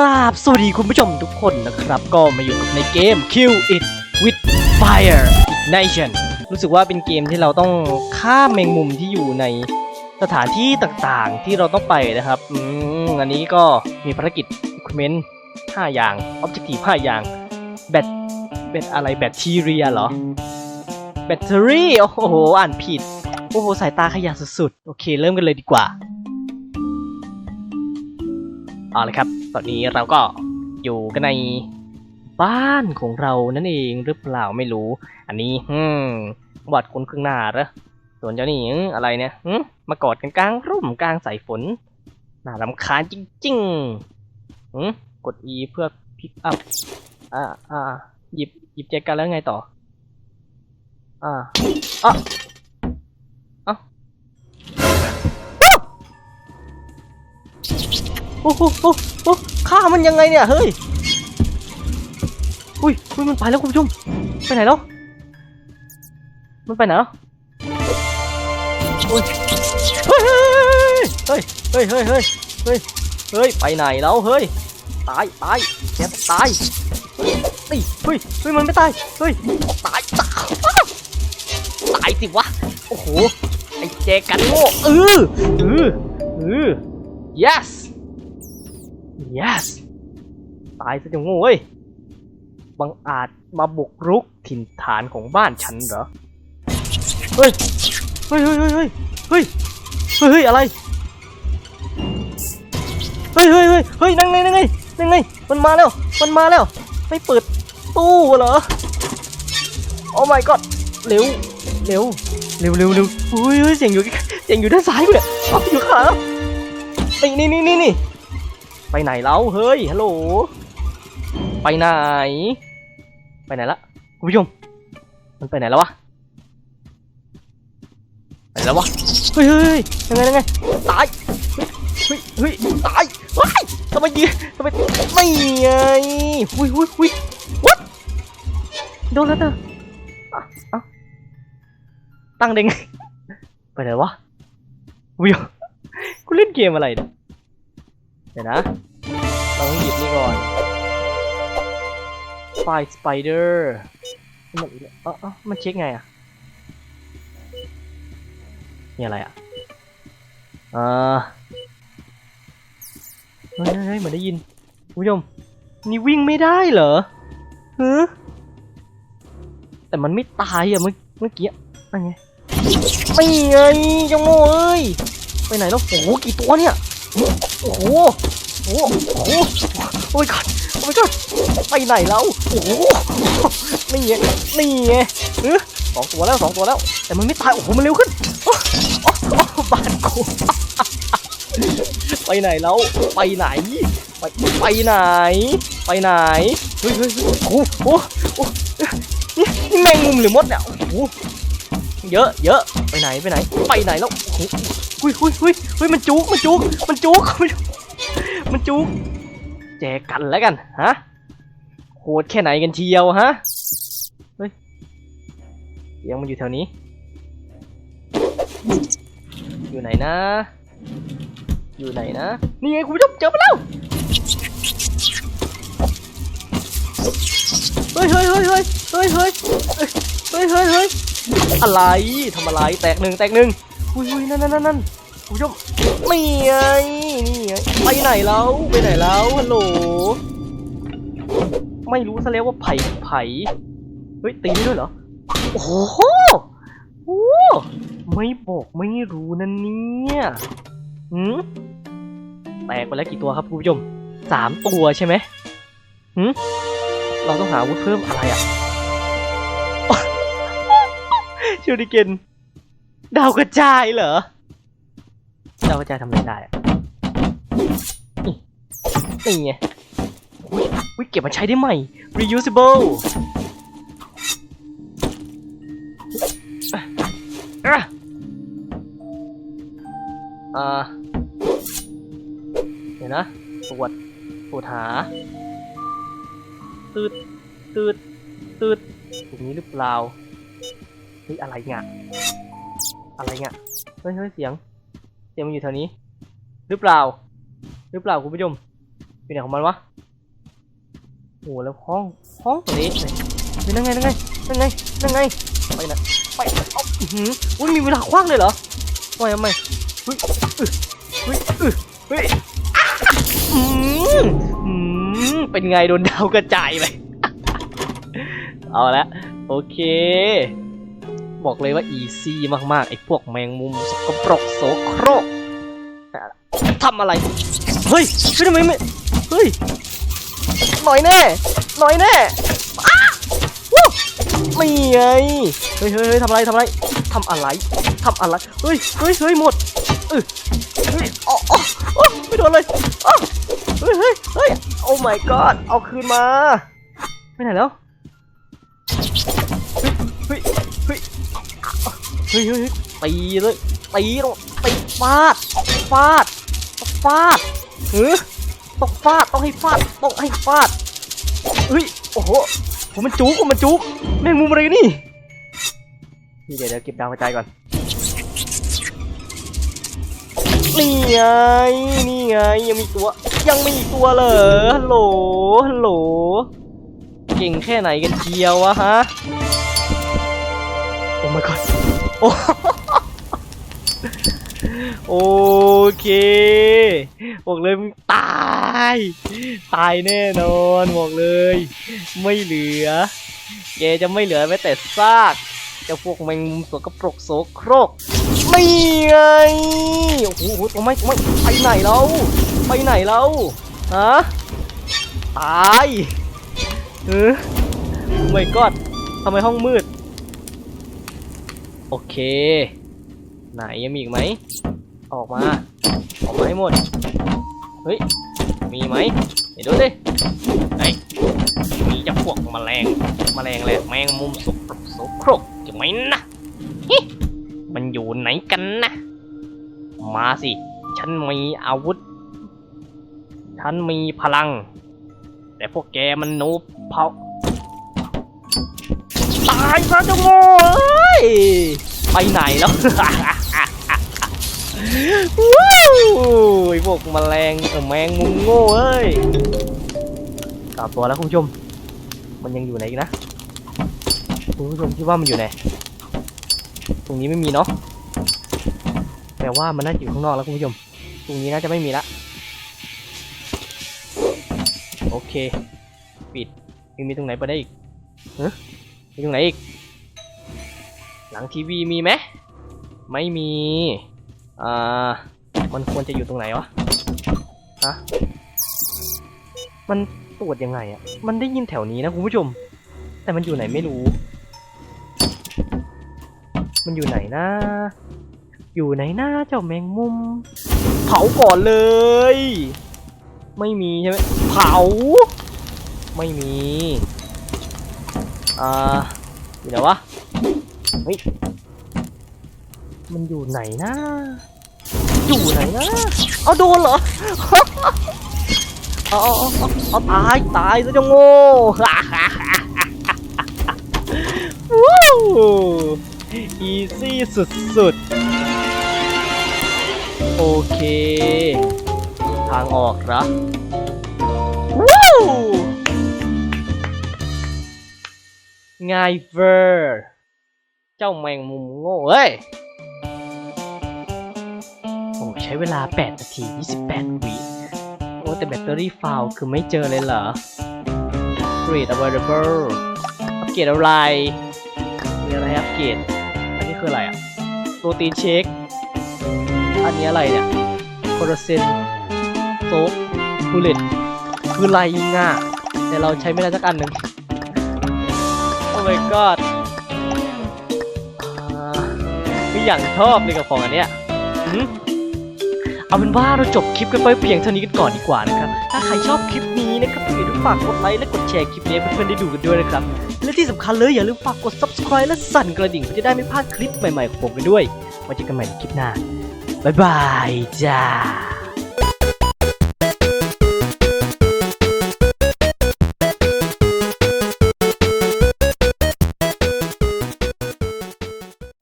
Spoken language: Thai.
ราบสวัสดีคุณผู้ชมทุกคนนะครับ ก็มาอยู่กับในเกม Kill It with Fire Ignition รู้สึกว่าเป็นเกมที่เราต้องฆ่าแมงมุมที่อยู่ในสถานที่ต่างๆที่เราต้องไปนะครับอืมอันนี้ก็มีภารกิจ Equipment 5อย่าง Objective 5อย่างแบตแบตอะไรแบตทีเรียเหรอ แบตเตอรี่ โอ้โห อ่านผิด โอ้โห สายตาขยันสุดๆ โอเค เริ่มกันเลยดีกว่า เอาลยครับ ตอนนี้เราก็อยู่กันในบ้านของเรานั่นเองหรือเปล่าไม่รู้ อันนี้อืมวัดคนครึ่งหน้าเหรอส่วนเจ้านี่อะไรเนี่ยหึมากอดกันกลางร่มกลางสายฝนน่ารำคาญจริงๆหืมกด E เพื่อพิกอัพอ่าอ่าหยิบหยิบแจกันแล้วไงต่อ อ่าอะ โอ้โหโอ้โหโอ้โหฆ่ามันยังไงเนี่ยเฮ้ยอุ้ยอุ้ยมันไปแล้วคุณผู้ชมไปไหนแล้วมันไปไหนแล้วอุ้ยเฮ้ยเฮ้ยเฮ้ยเฮ้ยเฮ้ยเฮ้ยเฮ้ยไปไหนแล้วเฮ้ยตายตายแกต้องตายเฮ้ยเฮ้ยเฮ้ยมันไม่ตายเฮ้ยตายตายอ้าวตายสิวะโอ้โหไอ้แจกันโง่เออเออเออ yes yes ตายซะจังโง่เว้ยบังอาจมาบุกรุกถิ่นฐานของบ้านฉันเหรอเฮ้ยเฮ้ย เฮ้ยเฮ้ยเฮ้ยเฮ้ยเฮ้ยอะไร เฮ้ยเฮ้ยเฮ้ยเฮ้ยนั่งไงนั่งไงนั่งไงมันมาแล้ว มันมาแล้ว ไม่เปิดตู้เหรอ โอ้ my god เร็ว เร็ว เร็วเร็วเร็วอุ้ยเฮ้ยเสียงอยู่เสียงอยู่ด้านซ้ายเลยอาอยู่ขาแล้วนี่นี่นี่นี่ ไปไหนแล้วเฮ้ยฮัลโหลไปไหน ไปไหนละคุณผู้ชมมันไปไหนแล้ววะไปไแล้ววะเฮ้ยเฮ้ยยังไงยังไงตายเฮ้ยเฮ้ยตายว้ายทำไมยืนทำไมไม่ไงหุยหุยหุยวัดโดนแล้วเธออะอะตั้งได้ไงไปไหนวะวิวกูเล่นเกมอะไรเนี่ย เดี๋ยวนะ เราต้องหยิบนี่ก่อนไฟสไปเดอร์มันเออเออมันเช็คไงอะนี่อะไรอะอ่าเฮ้ยเฮ้ยเหมือนได้ยินคุณผู้ชมนี่วิ่งไม่ได้เหรอฮะแต่มันไม่ตายอะเมื่อเมื่อกี้นั่นไงไม่ไงจังโง่เอ้ยไปไหนแล้วโอ้กี่ตัวเนี่ย โอ้โหโอ้โหโอ้โหโอ้ยก่อนโอ้ยก่อนไปไหนแล้วโอ้โหนี่ไงนี่ไงเออสองตัวแล้วสองตัวแล้ว แต่มันไม่ตาย โอ้โห มันเร็วขึ้นโอ้โอ้โอ้บ้านกูไปไหนแล้ว ไปไหน ไปไปไหน ไปไหน เฮ้ยเฮ้ยเฮ้ยโอ้โหโอ้โหนี่นี่แมงมุมหรือมดเนี่ยโอ้โหเยอะเยอะไปไหนไปไหน ไปไหนแล้วโอ้โห หุยหุยหุยหุยมันจุกมันจุกมันจุกมันจุกแจกกันแล้วกันฮะโหดแค่ไหนกันเชียวฮะเฮ้ยยังมันอยู่แถวนี้ อยู่ไหนนะ อยู่ไหนนะ นี่ไงคุณผู้ชมเจอมาแล้วเฮ้ยเฮ้ยเฮ้ยเฮ้ยเฮ้ยเฮ้ยเฮ้ยเฮ้ยเฮ้ยอะไรทำอะไรแตกหนึ่งแตกหนึ่ง อุ้ยอุ้ยนั่นนั่นนั่นคุณผู้ชมนี่ไงนี่ไงไปไหนแล้วไปไหนแล้วฮัลโหลไม่รู้ซะแล้วว่าไผ่ไผ่เฮ้ยตีได้ด้วยเหรอโอ้โหโอ้ไม่บอกไม่รู้นะเนี่ยหืมแตกไปแล้วกี่ตัวครับคุณผู้ชมสามตัวใช่ไหมหืมเราต้องหาอาวุธเพิ่มอะไรอะชูริเกน ดาวกระจายเหรอ ดาวกระจายทำอะไรได้อะนี่ไงอุ๊ยวิเก็บมาใช้ได้ใหม่ reusable อะอ่าเดี๋ยวนะตรวจตรวจหาตืดตืดตืดตรงนี้หรือเปล่าเฮ้ยอะไรเงี้ย อะไรเงี้ยเฮ้ยเฮ้ยเสียง เสียงมันอยู่แถวนี้ หรือเปล่า หรือเปล่าคุณผู้ชมอยู่ไหนของมันวะโอ้แล้วห้องห้องตรงนี้เป็นยังไงยังไงยังไงยังไงไปนะไปเอาอื้อหืออุ้ยมีเวลาคว้างเลยเหรอว่ายังไงเฮ้ยเฮ้ยเฮ้ยอืมอืมเป็นไงโดนดาวกระจายไปเอาละโอเค บอกเลยว่าอีซี่มากๆ ไอ้พวกแมงมุมสกปรกโสโครกทำอะไร เฮ้ยช่วยทำไมไม่ เฮ้ยหน่อยแน่หน่อยแน่อ้าวู้ไม่ไงเฮ้ยเฮ้ยเฮ้ยทำอะไรทำอะไรทำอะไรทำอะไร เฮ้ยเฮ้ยเฮ้ยหมดเออเฮ้ยอ๋ออ๋ออ๋อไม่โดนเลยอ๋อเฮ้ยเฮ้ยเฮ้ยโอ้ my god เอาคืนมา ไปไหนแล้ว เฮ้ยเฮ้ยตีเลยตีลงตีฟาดฟาดฟาดเฮ้ยต้องฟาดต้องให้ฟาดต้องให้ฟาดเฮ้ยโอ้โหผมมันจุกผมมันจุกแม่งมุมอะไรนี่นี่เดี๋ยวเดี๋ยวเก็บดาวกระจายก่อนนี่ไงนี่ไงยังมีตัว ยังมีอีกตัวเหรอฮัลโหลฮัลโหลเก่งแค่ไหนกันเชียววะฮะโอ้ my god โอ้โอเค บอกเลยมึงตาย ตายแน่นอนบอกเลย ไม่เหลือแกจะไม่เหลือแม้แต่ซากจ้าพวกแมงมุมสกปรกโสโครกไม่ไงโอ้โหตัวไม่ตัวไม่ไปไหนแล้วไปไหนแล้วฮะตายเออไม่กอดทำไมห้องมืด โอเค ไหนยังมีอีกไหม ออกมา ออกมาให้หมด เฮ้ย มีไหมเดี๋ยวดูสิไอ้มีเจะพวกแมลงแมลงแหละแมงมุมสุกปรกโสโครกจะไหมนะมันอยู่ไหนกันนะ มาสิ ฉันมีอาวุธ ฉันมีพลัง แต่พวกแกมันโนบเผาตายซะเจ้าโง่ ยไปไหนแล้วว้าวไอพวกแมลงเออแมงมุมโง่เอ้ยกลับตัวแล้วคุณผู้ชม มันยังอยู่ไหนอีกนะ คุณผู้ชมคิดว่ามันอยู่ไหน ตรงนี้ไม่มีเนาะ แปลว่ามันน่าจะอยู่ข้างนอกแล้วคุณผู้ชม ตรงนี้น่าจะไม่มีละ โอเค ปิดยังมีตรงไหนไปได้อีกเฮ้มีตรงไหนอีก หลังทีวีมีไหมไม่มีอ่ามันควรจะอยู่ตรงไหนวะฮะมันตรวจยังไงอะมันได้ยินแถวนี้นะคุณผู้ชม แต่มันอยู่ไหนไม่รู้ มันอยู่ไหนนะอยู่ไหนนะเจ้าแมงมุม เผาก่อนเลย ไม่มีใช่ไหมเผา ไม่มี อ่าอยู่ไหนวะ เฮ้ย มันอยู่ไหนนะ อยู่ไหนนะ เอาโดนเหรอเอาเอาเอาเอาเอาตาย ตายซะจะโง่ว้าวอีซี่สุดๆ โอเค ทางออกนะว้าวง่ายเวอร์เจ้าแมงมุมโง่เอ้ย โอ้ใช้เวลา 8 นาที 28 วิโอ้แต่แบตเตอรี่ฟาวคือไม่เจอเลยเหรอ Grade available อัปเกรดอะไร มีอะไรอัปเกรด อันนี้คืออะไรอะโปรตีนเชค อันนี้อะไรเนี่ยโคโรเซนโซฟบูเลตคืออะไรง่ะแต่เราใช้ไม่ได้สักอันหนึ่งโอ้ my god อย่างชอบเลยกับของอันเนี้ยหืมเอาเป็นว่าเราจบคลิปกันไปเพียงเท่านี้กันก่อนดีกว่านะครับ ถ้าใครชอบคลิปนี้นะครับอย่าลืมฝากกดไลค์และกดแชร์คลิปนี้ให้เพื่อนๆได้ดูกันด้วยนะครับ และที่สำคัญเลยอย่าลืมฝากกด subscribe และสั่นกระดิ่งเพื่อจะได้ไม่พลาดคลิปใหม่ๆของผมกันด้วยไว้เจอกันใหม่ในคลิปหน้าบ๊ายบายจ้า